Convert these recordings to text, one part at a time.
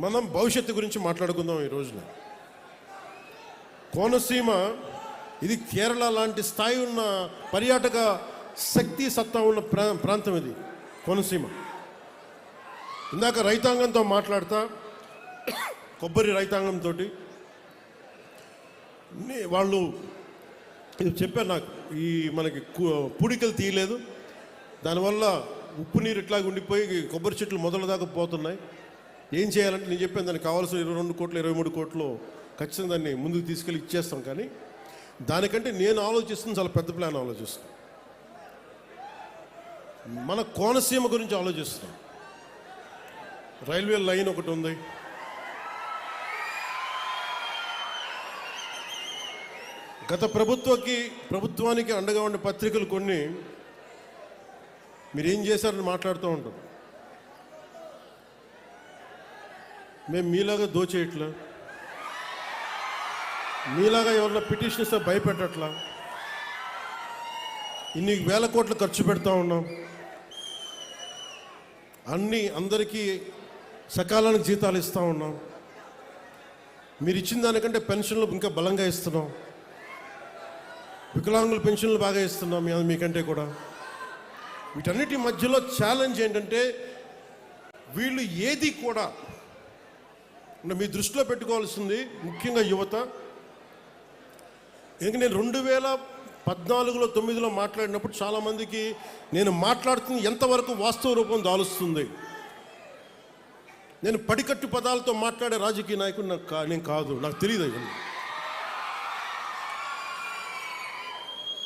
మనం భవిష్యత్తు గురించి మాట్లాడుకుందాం ఈ రోజున. కోనసీమ ఇది కేరళ లాంటి స్థాయి ఉన్న పర్యాటక శక్తి సత్తా ఉన్న ప్రా ప్రాంతం ఇది కోనసీమ. ఇందాక రైతాంగంతో మాట్లాడతా కొబ్బరి రైతాంగంతో వాళ్ళు ఇది చెప్పారు నాకు ఈ మనకి పూడికలు తీయలేదు దానివల్ల ఉప్పు నీరు ఇట్లాగ ఉండిపోయి కొబ్బరి చెట్లు మొదల దాకా పోతున్నాయి. ఏం చేయాలంటే నేను చెప్పాను దానికి కావాల్సిన ఇరవై రెండు కోట్లు ఇరవై మూడు కోట్లు ఖచ్చితంగా దాన్ని ముందుకు తీసుకెళ్ళి ఇచ్చేస్తాం కానీ దానికంటే నేను ఆలోచిస్తుంది చాలా పెద్ద ప్లాన్ ఆలోచిస్తాను మన కోనసీమ గురించి ఆలోచిస్తున్నాం. రైల్వే లైన్ ఒకటి ఉంది. గత ప్రభుత్వకి ప్రభుత్వానికి అండగా ఉండే పత్రికలు కొన్ని. మీరు ఏం చేశారని మాట్లాడుతూ ఉంటారు మేము మీలాగా దోచేయట్లా మీలాగా ఎవరిలో పిటిషన్ ఇస్తే భయపెట్టట్లా? ఇన్ని వేల కోట్లు ఖర్చు పెడతా ఉన్నాం. అన్ని అందరికీ సకాలానికి జీతాలు ఇస్తూ ఉన్నాం. మీరు ఇచ్చిన దానికంటే పెన్షన్లు ఇంకా బలంగా ఇస్తున్నాం. వికలాంగుల పెన్షన్లు బాగా ఇస్తున్నాం మీ- మీకంటే కూడా. వీటన్నిటి మధ్యలో ఛాలెంజ్ ఏంటంటే వీళ్ళు ఏది కూడా మీ దృష్టిలో పెట్టుకోవాల్సింది ముఖ్యంగా యువత. ఎందుకంటే నేను రెండు వేల పద్నాలుగులో తొమ్మిదిలో మాట్లాడినప్పుడు చాలామందికి నేను మాట్లాడుతుంది ఎంతవరకు వాస్తవ రూపం దాలుస్తుంది. నేను పడికట్టు పదాలతో మాట్లాడే రాజకీయ నాయకుడు నాకు కా- నేను కాదు నాకు తెలియదు అయ్యింది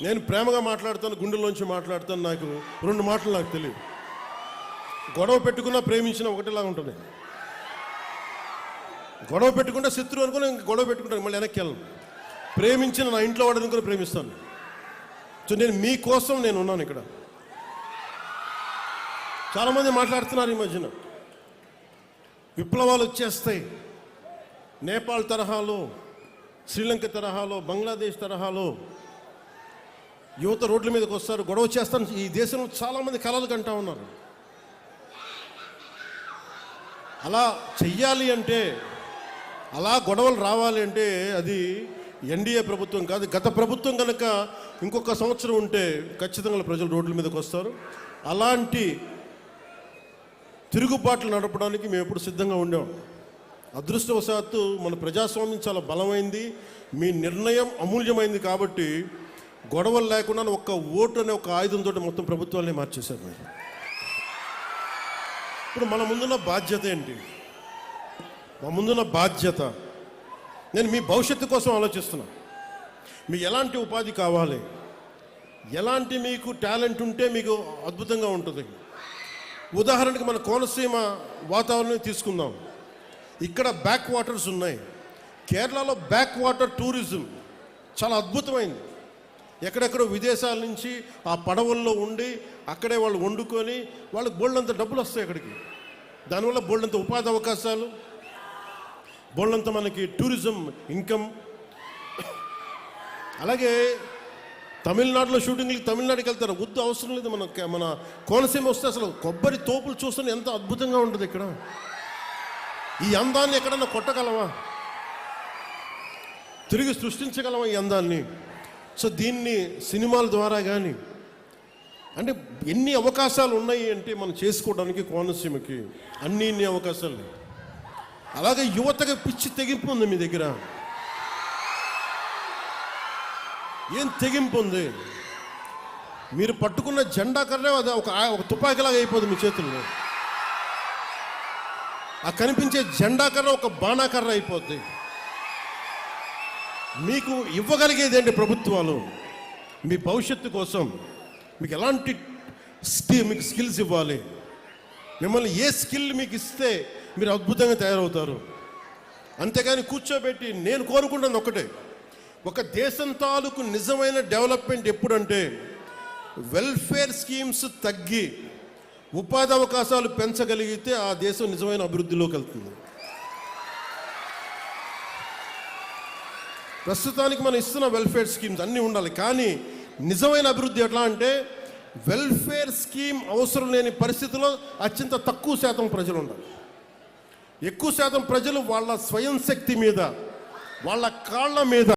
నేను ప్రేమగా మాట్లాడతాను గుండెల్లోంచి మాట్లాడతాను నాకు రెండు మాటలు నాకు తెలియదు గొడవ పెట్టుకున్నా ప్రేమించిన ఒకటిలాగా ఉంటుంది. గొడవ పెట్టుకుంటే శత్రువు అనుకుని గొడవ పెట్టుకుంటాను మళ్ళీ వెనక్కి వెళ్ళను ప్రేమించిన నా ఇంట్లో వాడు కూడా ప్రేమిస్తాను. సో నేను మీకోసం నేను ఉన్నాను ఇక్కడ. చాలామంది మాట్లాడుతున్నారు ఈ మధ్యన. విప్లవాలు వచ్చేస్తాయి. నేపాల్ తరహాలో శ్రీలంక తరహాలో బంగ్లాదేశ్ తరహాలో యువత రోడ్ల మీదకి వస్తారు గొడవ చేస్తాను. ఈ దేశంలో చాలామంది కలలు కంటా ఉన్నారు. అలా చెయ్యాలి అంటే అలా గొడవలు రావాలి అంటే అది ఎన్డీఏ ప్రభుత్వం కాదు. గత ప్రభుత్వం కనుక ఇంకొక సంవత్సరం ఉంటే ఖచ్చితంగా ప్రజలు రోడ్ల మీదకి వస్తారు. అలాంటి తిరుగుబాట్లు నడపడానికి మేము ఎప్పుడు సిద్ధంగా ఉండాం అదృష్టవశాత్తు మన ప్రజాస్వామ్యం చాలా బలమైంది. మీ నిర్ణయం అమూల్యమైంది కాబట్టి గొడవలు లేకుండా ఒక్క ఓటు అనే ఒక ఆయుధంతో మొత్తం ప్రభుత్వాన్ని మార్చేశారు మీరు. ఇప్పుడు మన ముందున్న బాధ్యత ఏంటి? మా ముందున్న బాధ్యత. నేను మీ భవిష్యత్తు కోసం ఆలోచిస్తున్నా. మీకు ఎలాంటి ఉపాధి కావాలి? ఎలాంటి మీకు టాలెంట్ ఉంటే మీకు అద్భుతంగా ఉంటుంది. ఉదాహరణకి మన కోనసీమ వాతావరణం తీసుకుందాం. ఇక్కడ బ్యాక్ వాటర్స్ ఉన్నాయి. కేరళలో బ్యాక్ వాటర్ టూరిజం చాలా అద్భుతమైంది. ఎక్కడెక్కడో విదేశాల నుంచి ఆ పడవల్లో ఉండి అక్కడే వాళ్ళు వండుకొని వాళ్ళకి బోల్డంత డబ్బులు వస్తాయి అక్కడికి. దానివల్ల బోల్డంత ఉపాధి అవకాశాలు బోళ్ళంత మనకి టూరిజం ఇన్కమ్. అలాగే తమిళనాడులో షూటింగ్కి తమిళనాడుకి వెళ్తారు. వద్దు అవసరం లేదు మన మన కోనసీమ వస్తే అసలు కొబ్బరి తోపులు చూస్తే ఎంత అద్భుతంగా ఉంటుంది ఇక్కడ. ఈ అందాన్ని ఎక్కడన్నా కొట్టగలవా? తిరిగి సృష్టించగలమా ఈ అందాన్ని? సో దీన్ని సినిమాల ద్వారా కానీ అంటే ఎన్ని అవకాశాలు ఉన్నాయి అంటే మనం చేసుకోవడానికి కోనసీమకి అన్ని ఇన్ని అవకాశాలు లేవు. అలాగే యువతకి పిచ్చి తెగింపు ఉంది మీ దగ్గర. ఏం తెగింపు ఉంది? మీరు పట్టుకున్న జెండా కర్రే అది ఒక ఒక తుపాకీలాగా అయిపోదు మీ చేతుల్లో. ఆ కనిపించే జెండా కర్ర ఒక బాణాకర్ర అయిపోద్ది. మీకు ఇవ్వగలిగేది ఏంటి ప్రభుత్వాలు? మీ భవిష్యత్తు కోసం మీకు ఎలాంటి స్కిల్ మీకు స్కిల్స్ ఇవ్వాలి? మిమ్మల్ని ఏ స్కిల్ మీకు ఇస్తే మీరు అద్భుతంగా తయారవుతారు. అంతేగాని కూర్చోబెట్టి నేను కోరుకుంటున్నది ఒకటే ఒక దేశం తాలూకు నిజమైన డెవలప్మెంట్ ఎప్పుడంటే వెల్ఫేర్ స్కీమ్స్ తగ్గి ఉపాధి అవకాశాలు పెంచగలిగితే ఆ దేశం నిజమైన అభివృద్ధిలోకి వెళ్తుంది. ప్రస్తుతానికి మనం ఇస్తున్న వెల్ఫేర్ స్కీమ్స్ అన్నీ ఉండాలి. కానీ నిజమైన అభివృద్ధి ఎట్లా అంటే వెల్ఫేర్ స్కీమ్ అవసరం లేని పరిస్థితిలో అత్యంత తక్కువ శాతం ప్రజలు ఉండాలి. ఎక్కువ శాతం ప్రజలు వాళ్ళ స్వయం శక్తి మీద వాళ్ళ కాళ్ళ మీద